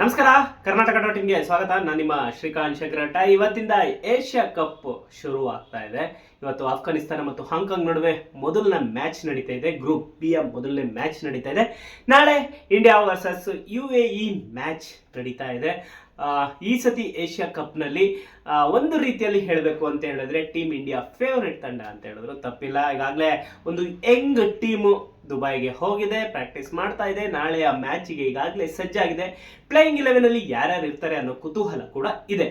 ನಮಸ್ಕಾರ, ಕರ್ನಾಟಕ ಡಾಟ್ ಇನ್ಗೆ ಸ್ವಾಗತ. ನಾನು ನಿಮ್ಮ ಶ್ರೀಕಾಂತ್ ಶಂಕರಟ ಇವತ್ತಿಂದ ಏಷ್ಯಾ ಕಪ್ ಶುರು ಆಗ್ತಾ ಇದೆ. ಇವತ್ತು ಆಫ್ಘಾನಿಸ್ತಾನ ಮತ್ತು ಹಾಂಗ್ಕಾಂಗ್ ನಡುವೆ ಮೊದಲನೇ ಮ್ಯಾಚ್ ನಡೀತಾ ಇದೆ. ಗ್ರೂಪ್ ಬಿ ಯ ಮೊದಲನೇ ಮ್ಯಾಚ್ ನಡೀತಾ ಇದೆ. ನಾಳೆ India versus U A E match ನಡೀತಾ ಇದೆ. ಈ ಸತಿ ಏಷ್ಯಾ ಕಪ್ನಲ್ಲಿ ಒಂದು ರೀತಿಯಲ್ಲಿ ಹೇಳಬೇಕು ಅಂತ ಹೇಳಿದ್ರೆ ಟೀಮ್ ಇಂಡಿಯಾ ಫೇವ್ರೆಟ್ ತಂಡ ಅಂತ ಹೇಳಿದ್ರು. ತಪ್ಪಿಲ್ಲ. ಈಗಾಗಲೇ ಒಂದು ಯಂಗ್ ಟೀಮು ದುಬೈಗೆ ಹೋಗಿದೆ ಪ್ರಾಕ್ಟೀಸ್ ಮಾಡ್ತಾ ಇದೆ, ನಾಳೆಯ ಮ್ಯಾಚಿಗೆ ಈಗಾಗಲೇ ಸಜ್ಜಾಗಿದೆ. ಪ್ಲೇಯಿಂಗ್ ಇಲೆವೆನ್ ಅಲ್ಲಿ ಯಾರ್ಯಾರು ಇರ್ತಾರೆ ಅನ್ನೋ ಕುತೂಹಲ ಕೂಡ ಇದೆ.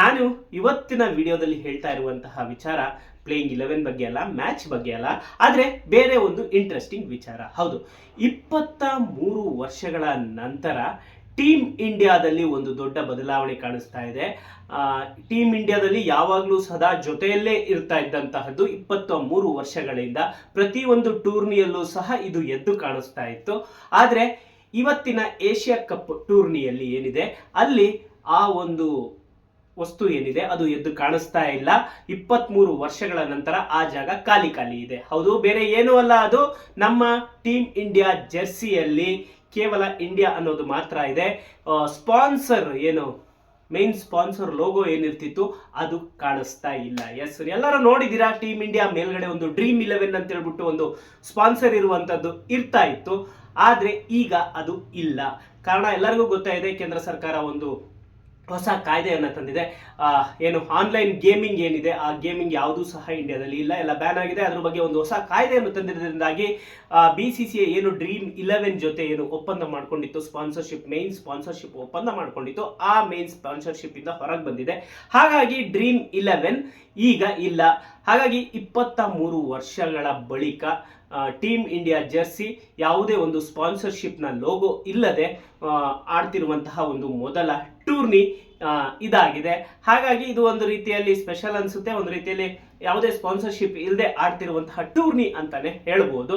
ನಾನು ಇವತ್ತಿನ ವಿಡಿಯೋದಲ್ಲಿ ಹೇಳ್ತಾ ಇರುವಂತಹ ವಿಚಾರ ಪ್ಲೇಯಿಂಗ್ ಇಲೆವೆನ್ ಬಗ್ಗೆ ಅಲ್ಲ ಮ್ಯಾಚ್ ಬಗ್ಗೆ ಅಲ್ಲ, ಆದರೆ ಬೇರೆ ಒಂದು ಇಂಟ್ರೆಸ್ಟಿಂಗ್ ವಿಚಾರ. ಹೌದು, ಇಪ್ಪತ್ತ ಮೂರು ವರ್ಷಗಳ ನಂತರ ಟೀಮ್ ಇಂಡಿಯಾದಲ್ಲಿ ಒಂದು ದೊಡ್ಡ ಬದಲಾವಣೆ ಕಾಣಿಸ್ತಾ ಇದೆ. ಟೀಮ್ ಇಂಡಿಯಾದಲ್ಲಿ ಯಾವಾಗಲೂ ಸದಾ ಜೊತೆಯಲ್ಲೇ ಇರ್ತಾ ಇದ್ದಂತಹದ್ದು ಇಪ್ಪತ್ತ ಮೂರು ವರ್ಷಗಳಿಂದ ಪ್ರತಿಯೊಂದು ಟೂರ್ನಿಯಲ್ಲೂ ಸಹ ಇದು ಎದ್ದು ಕಾಣಿಸ್ತಾ ಇತ್ತು. ಆದರೆ ಇವತ್ತಿನ ಏಷ್ಯಾ ಕಪ್ ಟೂರ್ನಿಯಲ್ಲಿ ಏನಿದೆ? ಅಲ್ಲಿ ಆ ಒಂದು ವಸ್ತು ಏನಿದೆ? ಅದು ಎದ್ದು ಕಾಣಿಸ್ತಾ ಇಲ್ಲ. ಇಪ್ಪತ್ಮೂರು ವರ್ಷಗಳ ನಂತರ ಆ ಜಾಗ ಖಾಲಿ ಖಾಲಿ ಇದೆ. ಹೌದು, ಬೇರೆ ಏನೂ ಅಲ್ಲ. ಅದು ನಮ್ಮ ಟೀಮ್ ಇಂಡಿಯಾ ಜೆರ್ಸಿಯಲ್ಲಿ ಕೇವಲ ಇಂಡಿಯಾ ಅನ್ನೋದು ಮಾತ್ರ ಇದೆ. ಸ್ಪಾನ್ಸರ್ ಏನು? ಮೇನ್ ಸ್ಪಾನ್ಸರ್ ಲೋಗೋ ಏನಿರ್ತಿತ್ತು, ಅದು ಕಾಣಿಸ್ತಾ ಇಲ್ಲ. ಎಸ್ ಎಲ್ಲರೂ ನೋಡಿದ್ದೀರಾ? ಟೀಮ್ ಇಂಡಿಯಾ ಮೇಲ್ಗಡೆ ಒಂದು ಡ್ರೀಮ್ ಇಲೆವೆನ್ ಅಂತ ಹೇಳ್ಬಿಟ್ಟು ಒಂದು ಸ್ಪಾನ್ಸರ್ ಇರುವಂತದ್ದು ಇರ್ತಾ ಇತ್ತು. ಆದರೆ ಈಗ ಅದು ಇಲ್ಲ. ಕಾರಣ ಎಲ್ಲರಿಗೂ ಗೊತ್ತಾ ಇದೆ ಕೇಂದ್ರ ಸರ್ಕಾರ ಒಂದು ಹೊಸ ಕಾಯ್ದೆಯನ್ನು ತಂದಿದೆ. ಏನು ಆನ್ಲೈನ್ ಗೇಮಿಂಗ್ ಏನಿದೆ, ಆ ಗೇಮಿಂಗ್ ಯಾವುದೂ ಸಹ ಇಂಡಿಯಾದಲ್ಲಿ ಇಲ್ಲ, ಎಲ್ಲ ಬ್ಯಾನ್ ಆಗಿದೆ. ಅದ್ರ ಬಗ್ಗೆ ಒಂದು ಹೊಸ ಕಾಯ್ದೆಯನ್ನು ತಂದಿರೋದ್ರಿಂದಾಗಿ ಬಿ ಸಿ ಸಿ ಏನು ಡ್ರೀಮ್ ಇಲೆವೆನ್ ಜೊತೆ ಏನು ಒಪ್ಪಂದ ಮಾಡ್ಕೊಂಡಿತ್ತು ಸ್ಪಾನ್ಸರ್ಶಿಪ್ ಮೇನ್ ಸ್ಪಾನ್ಸರ್ಶಿಪ್ ಒಪ್ಪಂದ ಮಾಡ್ಕೊಂಡಿತ್ತು, ಆ ಮೇನ್ ಸ್ಪಾನ್ಸರ್ಶಿಪ್ ಇಂದ ಹೊರಗೆ ಬಂದಿದೆ. ಹಾಗಾಗಿ ಡ್ರೀಮ್ ಇಲೆವೆನ್ ಈಗ ಇಲ್ಲ. ಹಾಗಾಗಿ ಇಪ್ಪತ್ತ ಮೂರು ವರ್ಷಗಳ ಬಳಿಕ ಟೀಮ್ ಇಂಡಿಯಾ ಜರ್ಸಿ ಯಾವುದೇ ಒಂದು ಸ್ಪಾನ್ಸರ್ಶಿಪ್ನ ಲೋಗೋ ಇಲ್ಲದೆ ಆಡ್ತಿರುವಂತಹ ಒಂದು ಮೊದಲ ಟೂರ್ನಿ ಇದಾಗಿದೆ. ಹಾಗಾಗಿ ಇದು ಒಂದು ರೀತಿಯಲ್ಲಿ ಸ್ಪೆಷಲ್ ಅನಿಸುತ್ತೆ, ಒಂದು ರೀತಿಯಲ್ಲಿ ಯಾವುದೇ ಸ್ಪಾನ್ಸರ್ಶಿಪ್ ಇಲ್ಲದೆ ಆಡ್ತಿರುವಂತಹ ಟೂರ್ನಿ ಅಂತಾನೆ ಹೇಳ್ಬೋದು.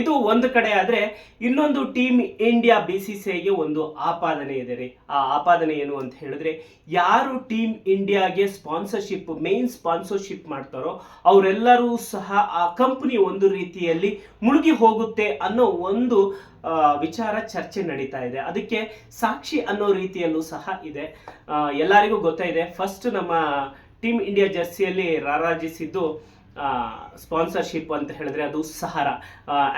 ಇದು ಒಂದು ಕಡೆ ಆದರೆ ಇನ್ನೊಂದು team India B C C ಐಗೆ ಒಂದು ಆಪಾದನೆ ಇದೆ ರೀ. ಆ ಆಪಾದನೆ ಏನು ಅಂತ ಹೇಳಿದ್ರೆ ಯಾರು ಟೀಮ್ ಇಂಡಿಯಾಗೆ ಸ್ಪಾನ್ಸರ್ಶಿಪ್, ಮೇನ್ ಸ್ಪಾನ್ಸರ್ಶಿಪ್ ಮಾಡ್ತಾರೋ ಅವರೆಲ್ಲರೂ ಸಹ ಆ ಕಂಪನಿ ಒಂದು ರೀತಿಯಲ್ಲಿ ಮುಳುಗಿ ಹೋಗುತ್ತೆ ಅನ್ನೋ ಒಂದು ವಿಚಾರ ಚರ್ಚೆ ನಡೀತಾ ಇದೆ. ಅದಕ್ಕೆ ಸಾಕ್ಷಿ ಅನ್ನೋ ರೀತಿಯಲ್ಲೂ ಸಹ ಇದೆ. ಎಲ್ಲರಿಗೂ ಗೊತ್ತಾಯಿದೆ ಫಸ್ಟ್ ನಮ್ಮ ಟೀಮ್ ಇಂಡಿಯಾ ಜರ್ಸಿಯಲ್ಲಿ ರಾರಾಜಿಸಿದ್ದು ಸ್ಪಾನ್ಸರ್ಶಿಪ್ ಅಂತ ಹೇಳಿದ್ರೆ ಅದು ಸಹಾರ.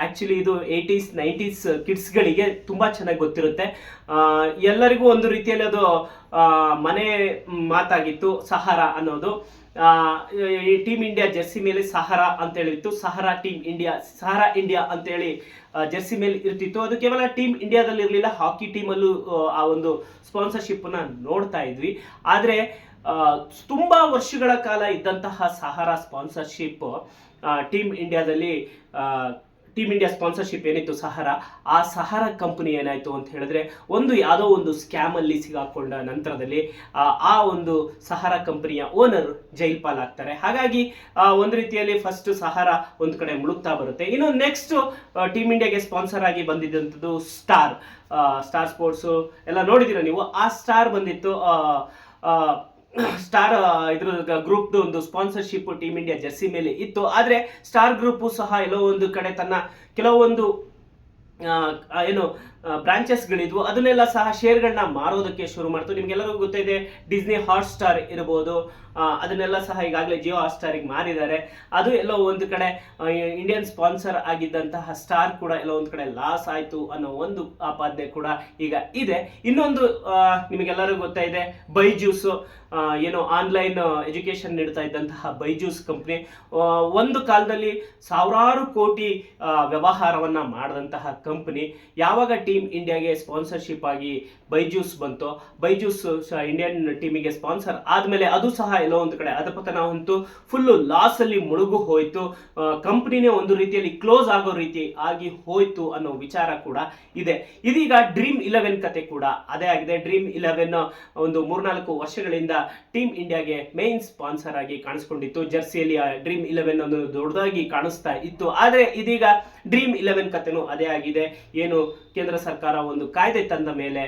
ಆ್ಯಕ್ಚುಲಿ ಇದು ಏಯ್ಟೀಸ್ ನೈಂಟೀಸ್ ಕಿಡ್ಸ್ಗಳಿಗೆ ತುಂಬ ಚೆನ್ನಾಗಿ ಗೊತ್ತಿರುತ್ತೆ. ಎಲ್ಲರಿಗೂ ಒಂದು ರೀತಿಯಲ್ಲಿ ಅದು ಮನೆ ಮಾತಾಗಿತ್ತು, ಸಹಾರ ಅನ್ನೋದು. ಈ ಟೀಮ್ ಇಂಡಿಯಾ ಜೆರ್ಸಿ ಮೇಲೆ ಸಹಾರ ಅಂತ ಹೇಳಿತ್ತು. Sahara team India Sahara India ಅಂತೇಳಿ ಜೆರ್ಸಿ ಮೇಲೆ ಇರ್ತಿತ್ತು. ಅದು ಕೇವಲ ಟೀಮ್ ಇಂಡಿಯಾದಲ್ಲಿ ಇರಲಿಲ್ಲ ಹಾಕಿ ಟೀಮಲ್ಲೂ ಆ ಒಂದು ಸ್ಪಾನ್ಸರ್ಶಿಪ್ನ ನೋಡ್ತಾ ಇದ್ವಿ. ಆದರೆ ತುಂಬ ವರ್ಷಗಳ ಕಾಲ ಇದ್ದಂತಹ ಸಹಾರಾ ಸ್ಪಾನ್ಸರ್ಶಿಪ್ ಟೀಮ್ ಇಂಡಿಯಾದಲ್ಲಿ ಟೀಮ್ ಇಂಡಿಯಾ ಸ್ಪಾನ್ಸರ್ಶಿಪ್ ಏನಿತ್ತು ಸಹಾರ ಆ ಸಹಾರ ಕಂಪನಿ ಏನಾಯಿತು ಅಂತ ಹೇಳಿದ್ರೆ ಒಂದು ಯಾವುದೋ ಒಂದು ಸ್ಕ್ಯಾಮಲ್ಲಿ ಸಿಗಾಕೊಂಡ ನಂತರದಲ್ಲಿ ಆ, ಒಂದು ಸಹಾರ ಕಂಪನಿಯ ಓನರ್ ಜೈಲ್ ಪಾಲಾಗ್ತಾರೆ ಹಾಗಾಗಿ ಒಂದು ರೀತಿಯಲ್ಲಿ ಫಸ್ಟ್ ಸಹಾರ ಒಂದು ಕಡೆ ಮುಳುಗ್ತಾ ಬರುತ್ತೆ. ಇನ್ನು ನೆಕ್ಸ್ಟ್ ಟೀಮ್ ಇಂಡಿಯಾಗೆ ಸ್ಪಾನ್ಸರ್ ಆಗಿ ಬಂದಿದ್ದಂಥದ್ದು ಸ್ಟಾರ್ ಸ್ಟಾರ್ ಸ್ಪೋರ್ಟ್ಸು ಎಲ್ಲ ನೋಡಿದ್ದೀರಾ ನೀವು? ಆ ಸ್ಟಾರ್ ಬಂದಿತ್ತು ಸ್ಟಾರ್ ಇದ್ರ ಗ್ರೂಪ್ ಒಂದು ಸ್ಪಾನ್ಸರ್ಶಿಪ್ ಟೀಮ್ ಇಂಡಿಯಾ ಜರ್ಸಿ ಮೇಲೆ ಇತ್ತು. ಆದರೆ ಸ್ಟಾರ್ ಗ್ರೂಪ್ ಸಹ ಎಲ್ಲೋ ಒಂದು ಕಡೆ ತನ್ನ ಕೆಲವೊಂದು ಏನು ಬ್ರಾಂಚಸ್ಗಳಿದ್ವು ಅದನ್ನೆಲ್ಲ ಸಹ ಶೇರ್ಗಳನ್ನ ಮಾರೋದಕ್ಕೆ ಶುರು ಮಾಡ್ತು. ನಿಮ್ಗೆಲ್ಲರಿಗೂ ಗೊತ್ತಿದೆ ಡಿಸ್ನಿ ಹಾಟ್ ಸ್ಟಾರ್ ಇರ್ಬೋದು ಅದನ್ನೆಲ್ಲ ಸಹ ಈಗಾಗಲೇ ಜಿಯೋ ಹಾಟ್ ಸ್ಟಾರಿಗೆ ಮಾರಿದ್ದಾರೆ. ಅದು ಎಲ್ಲೋ ಒಂದು ಕಡೆ ಇಂಡಿಯನ್ ಸ್ಪಾನ್ಸರ್ ಆಗಿದ್ದಂತಹ ಸ್ಟಾರ್ ಕೂಡ ಎಲ್ಲೋ ಒಂದು ಕಡೆ ಲಾಸ್ ಆಯಿತು ಅನ್ನೋ ಒಂದು ಆಪಾದ್ಯ ಕೂಡ ಈಗ ಇದೆ. ಇನ್ನೊಂದು ನಿಮಗೆಲ್ಲರಿಗೂ ಗೊತ್ತಾ ಗೊತ್ತಾಯಿದೆ ಬೈಜೂಸು ಏನು ಆನ್ಲೈನ್ ಎಜುಕೇಶನ್ ನೀಡ್ತಾ ಇದ್ದಂತಹ ಬೈಜೂಸ್ ಕಂಪ್ನಿ ಒಂದು ಕಾಲದಲ್ಲಿ ಸಾವಿರಾರು ಕೋಟಿ ವ್ಯವಹಾರವನ್ನು ಮಾಡಿದಂತಹ ಕಂಪ್ನಿ ಯಾವಾಗ ಟೀಮ್ ಇಂಡಿಯಾಗೆ ಸ್ಪಾನ್ಸರ್ಶಿಪ್ ಆಗಿ ಬೈಜೂಸ್ ಬಂತು. ಬೈಜೂಸ್ ಇಂಡಿಯನ್ ಟೀಮಿಗೆ ಸ್ಪಾನ್ಸರ್ ಆದಮೇಲೆ ಅದು ಸಹ ಎಲ್ಲೋ ಒಂದು ಕಡೆ ಅಧಪತನ ಅಂತೂ ಫುಲ್ಲು ಲಾಸ್ ಅಲ್ಲಿ ಮುಳುಗು ಹೋಯ್ತು. ಕಂಪ್ನಿನೇ ಒಂದು ರೀತಿಯಲ್ಲಿ ಕ್ಲೋಸ್ ಆಗೋ ರೀತಿ ಆಗಿ ಹೋಯ್ತು ಅನ್ನೋ ವಿಚಾರ ಕೂಡ ಇದೆ. ಇದೀಗ ಡ್ರೀಮ್ ಇಲೆವೆನ್ ಕತೆ ಕೂಡ ಅದೇ ಆಗಿದೆ. ಡ್ರೀಮ್ ಇಲೆವೆನ್ ಒಂದು ಮೂರ್ನಾಲ್ಕು ವರ್ಷಗಳಿಂದ ಟೀಮ್ ಇಂಡಿಯಾಗೆ ಮೇನ್ ಸ್ಪಾನ್ಸರ್ ಆಗಿ ಕಾಣಿಸ್ಕೊಂಡಿತ್ತು. ಜರ್ಸಿಯಲ್ಲಿ ಡ್ರೀಮ್ ಇಲೆವೆನ್ ಒಂದು ದೊಡ್ಡದಾಗಿ ಕಾಣಿಸ್ತಾ ಇತ್ತು. ಆದರೆ ಇದೀಗ ಡ್ರೀಮ್ ಇಲೆವೆನ್ ಕತೆನೂ ಅದೇ ಆಗಿದೆ. ಏನು ಕೇಂದ್ರ ಸರ್ಕಾರ ಒಂದು ಕಾಯ್ದೆ ತಂದ ಮೇಲೆ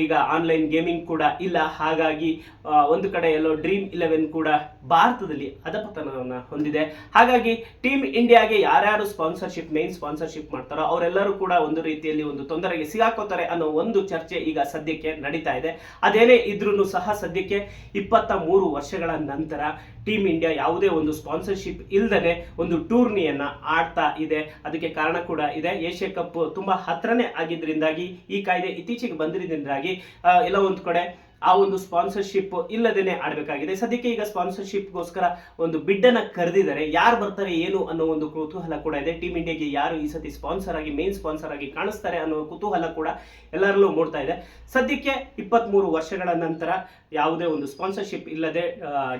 ಈಗ ಆನ್ಲೈನ್ ಗೇಮಿಂಗ್ ಕೂಡ ಇಲ್ಲ. ಹಾಗಾಗಿ ಒಂದು ಕಡೆ ಎಲ್ಲೋ ಡ್ರೀಮ್ ಇಲೆವೆನ್ ಕೂಡ ಭಾರತದಲ್ಲಿ ಅಧಪತನವನ್ನು ಹೊಂದಿದೆ. ಹಾಗಾಗಿ ಟೀಮ್ ಇಂಡಿಯಾಗೆ ಯಾರ್ಯಾರು ಸ್ಪಾನ್ಸರ್ಶಿಪ್ ಮೇನ್ ಸ್ಪಾನ್ಸರ್ಶಿಪ್ ಮಾಡ್ತಾರೋ ಅವರೆಲ್ಲರೂ ಕೂಡ ಒಂದು ರೀತಿಯಲ್ಲಿ ಒಂದು ತೊಂದರೆಗೆ ಸಿಗಾಕೋತಾರೆ ಅನ್ನೋ ಒಂದು ಚರ್ಚೆ ಈಗ ಸದ್ಯಕ್ಕೆ ನಡೀತಾ ಇದೆ. ಅದೇನೇ ಇದ್ರೂ ಸಹ ಸದ್ಯಕ್ಕೆ ಇಪ್ಪತ್ತ ಮೂರು ವರ್ಷಗಳ ನಂತರ ಟೀಮ್ ಇಂಡಿಯಾ ಯಾವುದೇ ಒಂದು ಸ್ಪಾನ್ಸರ್ಶಿಪ್ ಇಲ್ಲದೆ ಒಂದು ಟೂರ್ನಿಯನ್ನ ಆಡ್ತಾ ಇದೆ. ಅದಕ್ಕೆ ಕಾರಣ ಕೂಡ ಇದೆ. ಏಷ್ಯಾ ಕಪ್ ತುಂಬಾ ಹತ್ರನೇ ಆಗಿದ್ರಿಂದಾಗಿ ಈ ಕಾಯ್ದೆ ಇತ್ತೀಚೆಗೆ ಬಂದಿರೋದ್ರಿಂದಾಗಿ ಎಲ್ಲ ಒಂದು ಕಡೆ ಆ ಒಂದು ಸ್ಪಾನ್ಸರ್ಶಿಪ್ ಇಲ್ಲದೇನೆ ಆಡಬೇಕಾಗಿದೆ. ಸದ್ಯಕ್ಕೆ ಈಗ ಸ್ಪಾನ್ಸರ್ಶಿಪ್ಗೋಸ್ಕರ ಒಂದು ಬಿಡ್ಡನ್ನು ಕರೆದಿದ್ದಾರೆ. ಯಾರು ಬರ್ತಾರೆ, ಏನು ಅನ್ನೋ ಒಂದು ಕುತೂಹಲ ಕೂಡ ಇದೆ. ಟೀಮ್ ಇಂಡಿಯಾಗೆ ಯಾರು ಈ ಸತಿ ಸ್ಪಾನ್ಸರ್ ಆಗಿ, ಮೇನ್ ಸ್ಪಾನ್ಸರ್ ಆಗಿ ಕಾಣಿಸ್ತಾರೆ ಅನ್ನೋ ಕುತೂಹಲ ಕೂಡ ಎಲ್ಲರಲ್ಲೂ ಮೂಡ್ತಾ ಇದೆ. ಸದ್ಯಕ್ಕೆ ಇಪ್ಪತ್ಮೂರು ವರ್ಷಗಳ ನಂತರ ಯಾವುದೇ ಒಂದು ಸ್ಪಾನ್ಸರ್ಶಿಪ್ ಇಲ್ಲದೆ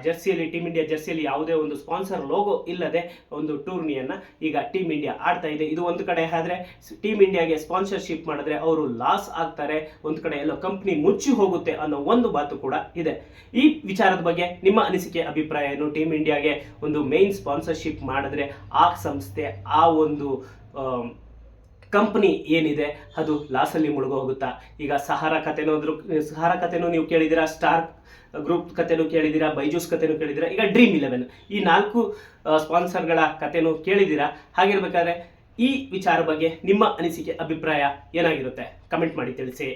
ಜರ್ಸಿಯಲ್ಲಿ ಟೀಮ್ ಇಂಡಿಯಾ ಜರ್ಸಿಯಲ್ಲಿ ಯಾವುದೇ ಒಂದು ಸ್ಪಾನ್ಸರ್ ಲೋಗೋ ಇಲ್ಲದೆ ಒಂದು ಟೂರ್ನಿಯನ್ನ ಈಗ ಟೀಮ್ ಇಂಡಿಯಾ ಆಡ್ತಾ ಇದೆ. ಇದು ಒಂದು ಕಡೆ ಆದ್ರೆ ಟೀಮ್ ಇಂಡಿಯಾಗೆ ಸ್ಪಾನ್ಸರ್ಶಿಪ್ ಮಾಡಿದ್ರೆ ಅವರು ಲಾಸ್ ಆಗ್ತಾರೆ. ಒಂದು ಕಡೆ ಎಲ್ಲೋ ಕಂಪ್ನಿ ಮುಚ್ಚಿ ಹೋಗುತ್ತೆ ಅನ್ನೋ ಒಂದು ಮಾತು ಕೂಡ ಇದೆ. ಈ ವಿಚಾರದ ಬಗ್ಗೆ ನಿಮ್ಮ ಅನಿಸಿಕೆ ಅಭಿಪ್ರಾಯ ಏನು ಟೀಮ್ ಇಂಡಿಯಾಗೆ ಒಂದು ಮೇನ್ ಸ್ಪಾನ್ಸರ್ಶಿಪ್ ಮಾಡಿದ್ರೆ ಆ ಸಂಸ್ಥೆ, ಆ ಒಂದು ಕಂಪ್ನಿ ಏನಿದೆ, ಅದು ಲಾಸಲ್ಲಿ ಮುಳುಗೋಗುತ್ತಾ ಈಗ ಸಹಾರ ಕಥೆನೂ ಅದ್ರ, ಸಹಾರ ಕಥೆನೂ ನೀವು ಕೇಳಿದ್ದೀರಾ? ಸ್ಟಾರ್ ಗ್ರೂಪ್ ಕಥೆನೂ ಕೇಳಿದ್ದೀರಾ? ಬೈಜೂಸ್ ಕಥೆನೂ ಕೇಳಿದ್ದೀರಾ? ಈಗ ಡ್ರೀಮ್ ಇಲೆವೆನ್ ಈ ನಾಲ್ಕು ಸ್ಪಾನ್ಸರ್ಗಳ ಕಥೆನೂ ಕೇಳಿದ್ದೀರಾ? ಹಾಗಿರ್ಬೇಕಾದ್ರೆ ಈ ವಿಚಾರ ಬಗ್ಗೆ ನಿಮ್ಮ ಅನಿಸಿಕೆ, ಅಭಿಪ್ರಾಯ ಏನಾಗಿರುತ್ತೆ? ಕಮೆಂಟ್ ಮಾಡಿ ತಿಳಿಸಿ.